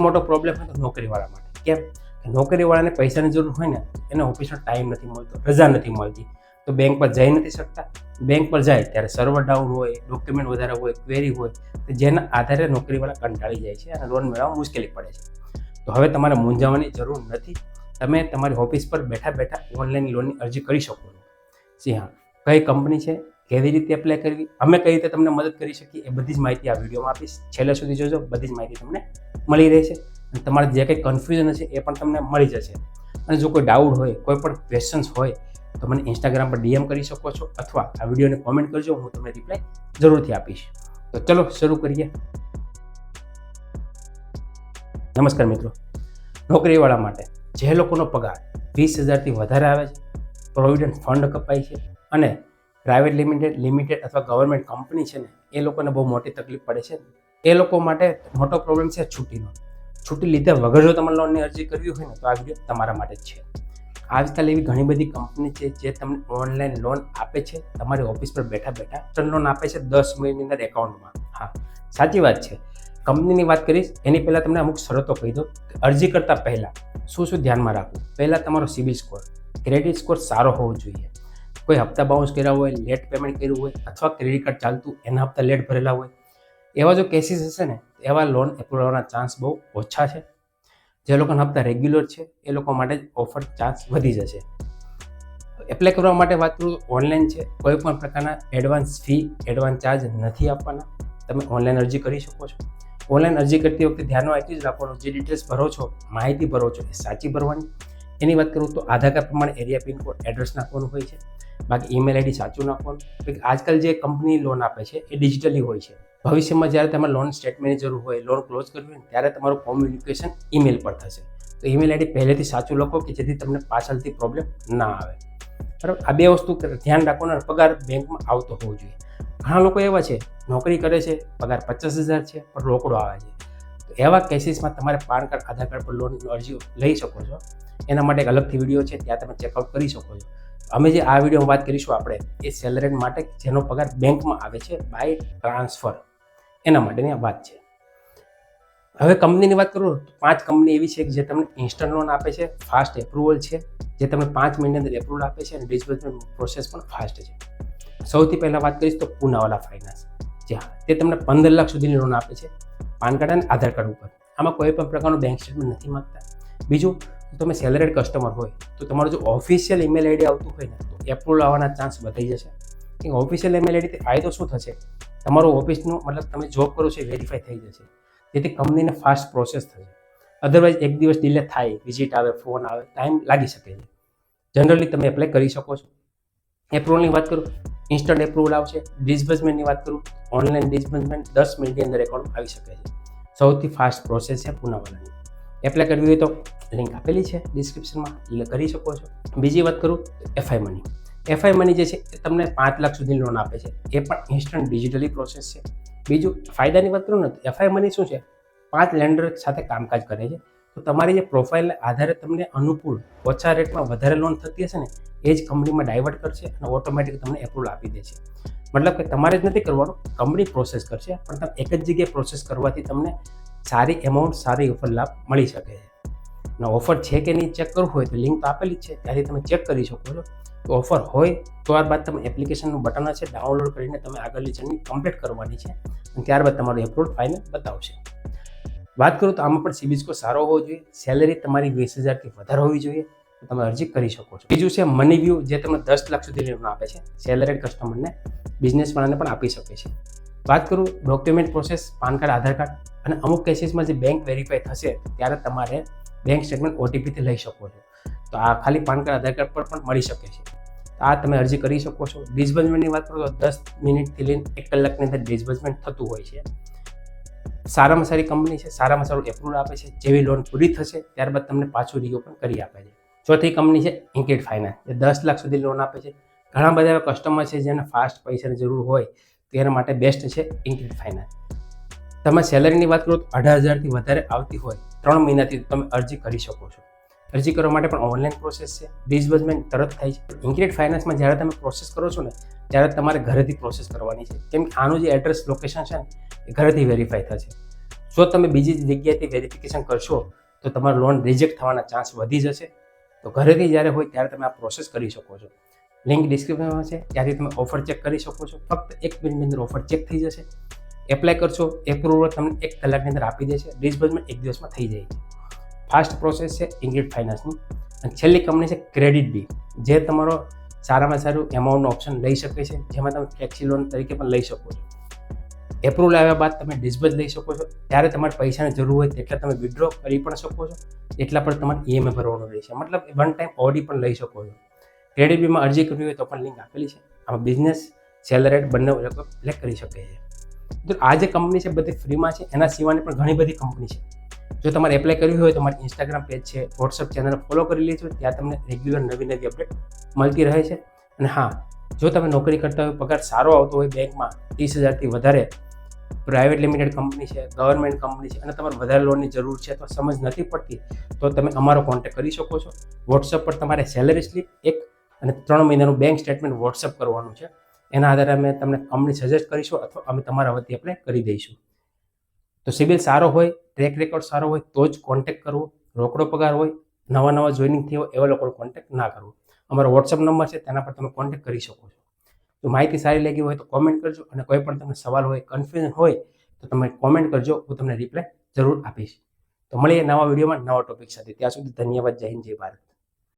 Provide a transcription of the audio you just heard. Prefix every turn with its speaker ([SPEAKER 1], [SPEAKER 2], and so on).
[SPEAKER 1] મોટો પ્રોબ્લેમ હોય તો નોકરીવાળા માટે. કેમ? નોકરીવાળાને પૈસાની જરૂર હોય ને, એને ઓફિસનો ટાઈમ નથી મળતો, રજા નથી મળતી. તો બેંક પર જઈ નથી શકતા. બેંક પર જાય ત્યારે સર્વર ડાઉન હોય ડોક્યુમેન્ટ વધારે હોય ક્વેરી હોય, તો જેના આધારે નોકરીવાળા કંટાળી જાય છે અને લોન મેળવવા મુશ્કેલી પડે છે. તો હવે તમારે મૂંઝાવાની જરૂર નથી. તમે તમારી ઓફિસ પર બેઠા બેઠા ઓનલાઈન લોનની અરજી કરી શકો જી હા. કઈ કંપની છે? કેવી રીતે એપ્લાય કરવી? અમે કઈ રીતે તમને મદદ કરી શકીએ? એ બધી જ માહિતી આ વિડીયોમાં આપીશ. છેલ્લે સુધી જોજો, બધી જ માહિતી તમને મળી રહેશે. અને તમારે જે કંઈ કન્ફ્યુઝન હશે, એ પણ તમને મળી જશે. અને જો કોઈ ડાઉટ હોય, કોઈ પણ ક્વેશ્ચન્સ હોય, તો મને ઇન્સ્ટાગ્રામ પર ડીએમ કરી શકો છો, અથવા આ વિડીયોને કોમેન્ટ કરજો, હું તમને રિપ્લાય જરૂરથી આપીશ. તો ચલો, શરૂ કરીએ. નમસ્કાર મિત્રો. નોકરીવાળા માટે જે લોકોનો પગાર વીસ હજારથી વધારે આવે છે પ્રોવિડન્ટ ફંડ કપાય છે, અને પ્રાઇવેટ લિમિટેડ લિમિટેડ અથવા ગવર્મેન્ટ કંપની છે ને, એ લોકોને બહુ મોટી તકલીફ પડે છે. એ લોકો માટે મોટો પ્રોબ્લેમ છે છૂટીનો. છૂટી લીધા વગર જો તમારે લોનની અરજી કરવી હોય ને, તો આ વીડિયો તમારા માટે જ છે આજકાલ એવી ઘણી બધી કંપની છે જે તમને ઓનલાઈન લોન આપે છે. તમારી ઓફિસ પર બેઠા બેઠા ટર્ન લોન આપે છે દસ મહિનાની અંદર એકાઉન્ટમાં હા, સાચી વાત છે. કંપનીની વાત કરીશ, એની પહેલાં તમને અમુક શરતો કહી દો અરજી કરતાં પહેલાં શું શું ધ્યાનમાં રાખવું? પહેલાં તમારો સિબિલ સ્કોર ક્રેડિટ સ્કોર સારો હોવો જોઈએ. કોઈ હપ્તા બાઉન્સ કર્યા હોય લેટ પેમેન્ટ કર્યું હોય અથવા ક્રેડિટ કાર્ડ ચાલતું એના હપ્તા લેટ ભરેલા હોય. એવા જો કેસીસ હશે ને, એવા લોન એપ્રુવ આવવાના ચાન્સ બહુ ઓછા છે. જે લોકોના હપ્તા રેગ્યુલર છે, એ લોકો માટે ઓફર ચાન્સ વધી જશે. એપ્લાય કરવા માટે વાત કરું ઓનલાઈન છે, કોઈ પણ પ્રકારના એડવાન્સ ફી એડવાન્સ ચાર્જ નથી આપવાના. તમે ઓનલાઈન અરજી કરી શકો છો. ઓનલાઈન અરજી કરતી વખતે ધ્યાનમાં એટલું જ રાખવાનું. જે ડિટેલ્સ ભરો છો, માહિતી ભરો છો, એ સાચી ભરવાની. એની વાત કરું તો આધાર કાર્ડ પ્રમાણે એરિયા પિનકોડ એડ્રેસ નાખવાનું હોય છે. બાકી ઈમેલ આઈડી સાચું નાખવાનું આજકાલ જે કંપની લોન આપે છે, એ ડિજિટલી હોય છે. ભવિષ્યમાં જ્યારે તમારે લોન સ્ટેટમેન્ટની જરૂર હોય લોન ક્લોઝ કરવી હોય ત્યારે તમારું કોમ્યુનિકેશન ઈમેલ પર થશે. તો ઈમેલ આઈડી પહેલેથી સાચું લખો કે જેથી તમને પાછળથી પ્રોબ્લેમ ના આવે. બરાબર? આ બે વસ્તુ ધ્યાન રાખવાના પગાર બેંકમાં આવતો હોવો જોઈએ. ઘણા લોકો એવા છે, નોકરી કરે છે, પગાર પચાસ હજાર છે, પણ રોકડો આવે છે. તો એવા કેસીસમાં તમારે પાન કાર્ડ, આધાર કાર્ડ પર લોન અરજી લઈ શકો છો. એના માટે એક અલગથી વીડિયો છે, ત્યાં તમે ચેકઆઉટ કરી શકો છો. અમે જે આ વિડીયોમાં વાત કરીશું આપણે, એ સેલરેડ માટે જેનો પગાર બેંકમાં આવે છે બાય ટ્રાન્સફર એના માટેની આ વાત છે. હવે કંપનીની વાત કરું, પાંચ કંપની એવી છે કે જે તમને ઇન્સ્ટન્ટ લોન આપે છે ફાસ્ટ એપ્રુવલ છે, જે તમને પાંચ મિનિટની અંદર એપ્રુવલ આપે છે અને ડિસ્બર્સમેન્ટ પ્રોસેસ પણ ફાસ્ટ છે. સૌથી પહેલાં વાત કરીશ તો પૂનાવાલા ફાઇનાન્સ જે હા તે તમને પંદર લાખ સુધીની લોન આપે છે પાન કાર્ડ અને આધાર કાર્ડ ઉપર. આમાં કોઈ પણ પ્રકારનું બેંક સ્ટેટમેન્ટ નથી માગતા. બીજું તમે સેલરેડ કસ્ટમર હોય, તો તમારું જો ઓફિશિયલ ઈમેલ આઈડી આવતું હોય ને, તો એપ્રુવલ આવવાના ચાન્સ વધી જશે. કે ઓફિશિયલ ઈમેલ આઈડી ફાયદો શું થશે? તમારું ઓફિસનું મતલબ તમે જોબ કરો છો એ વેરીફાઈ થઈ જશે. જેથી કંપનીને ફાસ્ટ પ્રોસેસ થશે. અધરવાઇઝ એક દિવસ ડિલે થાય વિઝિટ આવે ફોન આવે ટાઈમ લાગી શકે છે. જનરલી તમે એપ્લાય કરી શકો છો. એપ્રુવલની વાત કરું ઇન્સ્ટન્ટ એપ્રુવલ આવશે. ડિસ્બર્સમેન્ટની વાત કરું ઓનલાઈન ડિસ્બર્સમેન્ટ દસ મિનિટની અંદર એકાઉન્ટ આવી શકે છે. સૌથી ફાસ્ટ પ્રોસેસ છે પુનાવાલાની એપ્લાય કરવી હોય તો લિંક આપેલી છે ડિસ્ક્રિપ્શનમાં કરી શકો છો. બીજી વાત કરું, એફઆઈ મની. એફઆઈ મની જે છે, એ તમને પાંચ લાખ સુધી લોન આપે છે. એ પણ ઇન્સ્ટન્ટ ડિજિટલી પ્રોસેસ છે. બીજું, ફાયદાની વાત કરું ને એફઆઈ મની શું છે? પાંચ લેન્ડર સાથે કામકાજ કરે છે. તો તમારી જે પ્રોફાઇલને આધારે તમને અનુકૂળ, ઓછા રેટમાં વધારે લોન થતી હશે ને, એ જ કંપનીમાં ડાયવર્ટ કરશે અને ઓટોમેટિક તમને એપ્રુવલ આપી દેશે મતલબ કે તમારે જ નથી કરવાનું કંપની પ્રોસેસ કરશે, પણ તમે એક જ જગ્યાએ પ્રોસેસ કરવાથી તમને સારી એમાઉન્ટ સારી ઓફર લાભ મળી શકે છે. અને ઓફર છે કે નહીં ચેક કરવું હોય તો લિંક તો આપેલી જ છે, ત્યાંથી તમે ચેક કરી શકો છો તો ઓફર હોય ત્યારબાદ તમે એપ્લિકેશનનું બટન હશે, ડાઉનલોડ કરીને તમે આગળની જર્ની કમ્પ્લીટ કરવાની છે અને ત્યારબાદ તમારું એપ્રુવલ ફાઇનલ બતાવશે. વાત કરું તો આમાં પણ સિબિલ સ્કોર સારો હોવો જોઈએ, સેલેરી તમારી વીસ હજારથી વધારે હોવી જોઈએ તમે અરજી કરી શકો છો. બીજું છે મની વ્યૂ, જે તમને દસ લાખ સુધી લોન આપે છે સેલરેડ કસ્ટમરને બિઝનેસવાળાને પણ આપી શકે છે. વાત કરું document process PAN card, Aadhaar card અને અમુક કેસીસમાં જે બેંક વેરીફાઈ થશે, ત્યારે તમારે બેંક સ્ટેટમેન્ટ ઓટીપીથી લઈ શકો છો. તો આ ખાલી પાન કાર્ડ, આધાર કાર્ડ પર પણ મળી શકે છે. આ તમે અરજી કરી શકો છો. ડિસબર્સમેન્ટની વાત કરો તો દસ મિનિટથી લઈને એક કલાકની અંદર ડિસબર્સમેન્ટ થતું હોય છે. સારામાં સારી કંપની છે, સારામાં સારું એપ્રુવલ આપે છે. જેવી લોન પૂરી થશે, ત્યારબાદ તમને પાછું રિઓપન કરી આપે છે. ચોથી કંપની છે ઇન્કેટ ફાઇનાન્સ એ દસ લાખ સુધી લોન આપે છે. ઘણા બધા એવા કસ્ટમર છે જેને ફાસ્ટ પૈસાની જરૂર હોય તો એના માટે બેસ્ટ છે ઇન્કેટ ફાઇનાન્સ તમે સેલરીની વાત કરો તો અઢાર હજારથી વધારે આવતી હોય. ત્રણ મહિનાથી તમે અરજી કરી શકો છો. અરજી કરવા માટે પણ ઓનલાઈન પ્રોસેસ છે. ડિસબર્સમેન્ટ તરત થાય છે. ઇન્ક્રેટ ફાઇનાન્સમાં જ્યારે તમે પ્રોસેસ કરો છો ને, ત્યારે તમારે ઘરેથી પ્રોસેસ કરવાની છે. કેમ કે આનું જે એડ્રેસ લોકેશન છે ને, એ ઘરેથી વેરીફાઈ થશે જો તમે બીજી જગ્યાએથી વેરિફિકેશન કરશો, તો તમારો લોન રિજેક્ટ થવાના ચાન્સ વધી જશે. તો ઘરેથી જ્યારે હોય ત્યારે તમે આ પ્રોસેસ કરી શકો છો. લિંક ડિસ્ક્રિપ્શનમાં છે. ત્યાંથી તમે ઓફર ચેક કરી શકો છો. ફક્ત એક મિનિટની અંદર ઓફર ચેક થઈ જશે. એપ્લાય કરશો એપ્રુવલ તમને એક કલાકની અંદર આપી દેશે ડિસબર્સમેન્ટ એક દિવસમાં થઈ જાય છે. ફાસ્ટ પ્રોસેસ છે ઇંગ્રિડ ફાઇનાન્સની અને છેલ્લી કંપની છે ક્રેડિટ બી જે તમારો સારામાં સારું એમાઉન્ટનો ઓપ્શન લઈ શકે છે, જેમાં તમે ફ્લેક્સી લોન તરીકે પણ લઈ શકો છો. એપ્રુવલ આવ્યા બાદ તમે ડિસ્બર્સ લઈ શકો છો. ત્યારે તમારે પૈસાની જરૂર હોય તેટલા તમે વિડ્રો કરી પણ શકો છો. એટલા પર તમારે ઈએમઆઈ ભરવાનું રહેશે. મતલબ વન ટાઈમ ઓડી પણ લઈ શકો છો. ક્રેડિટ બીમાં અરજી કરવી હોય તો પણ લિંક આપેલી છે. આમાં બિઝનેસ સેલરેટ બંને લોકો સિલેક્ટ કરી શકે છે. તો આ જે કંપની છે, બધી ફ્રીમાં છે, એના સિવાયની પણ ઘણી બધી કંપની છે. જો તમારે એપ્લાય કરવી હોય તો મારી ઇન્સ્ટાગ્રામ પેજ છે વોટ્સઅપ ચેનલ ફોલો કરી લેજો, ત્યાં તમને રેગ્યુલર નવી નવી અપડેટ મળતી રહે છે. અને હા, જો તમે નોકરી કરતા હોય, પગાર સારો આવતો હોય બેંકમાં, ત્રીસ હજારથી વધારે પ્રાઇવેટ લિમિટેડ કંપની છે ગવર્મેન્ટ કંપની છે, અને તમારે વધારે લોનની જરૂર છે, તો સમજ નથી પડતી, તો તમે અમારો કોન્ટેક્ટ કરી શકો છો. વોટ્સઅપ પર તમારે સેલરી સ્લીપ એક અને ત્રણ મહિનાનું બેંક સ્ટેટમેન્ટ વોટ્સઅપ કરવાનું છે. એના આધારે અમે તમને કંપની સજેસ્ટ કરીશું અથવા અમે તમારા વતી એપ્લાય કરી દઈશું. તો સિબિલ સારો હોય ટ્રેક રેકોર્ડ સારો હોય, તો જ કોન્ટેક્ટ કરવો. રોકડો પગાર હોય, નવા નવા જોઈનિંગ થયો એવા લોકો કોન્ટેક્ટ ના કરવો. અમારો વોટ્સઅપ નંબર છે, તેના પર તમે કોન્ટેક્ટ કરી શકો છો. તો માહિતી સારી લાગી હોય તો કોમેન્ટ કરજો અને કોઈ પણ તમને સવાલ હોય કન્ફ્યુઝન હોય, તો તમે કોમેન્ટ કરજો, હું તમને રિપ્લાય જરૂર આપીશ. તો મળીએ નવા વિડીયોમાં નવા ટોપિક સાથે. ત્યાં સુધી ધન્યવાદ, જય હિન્દ, જય ભારત.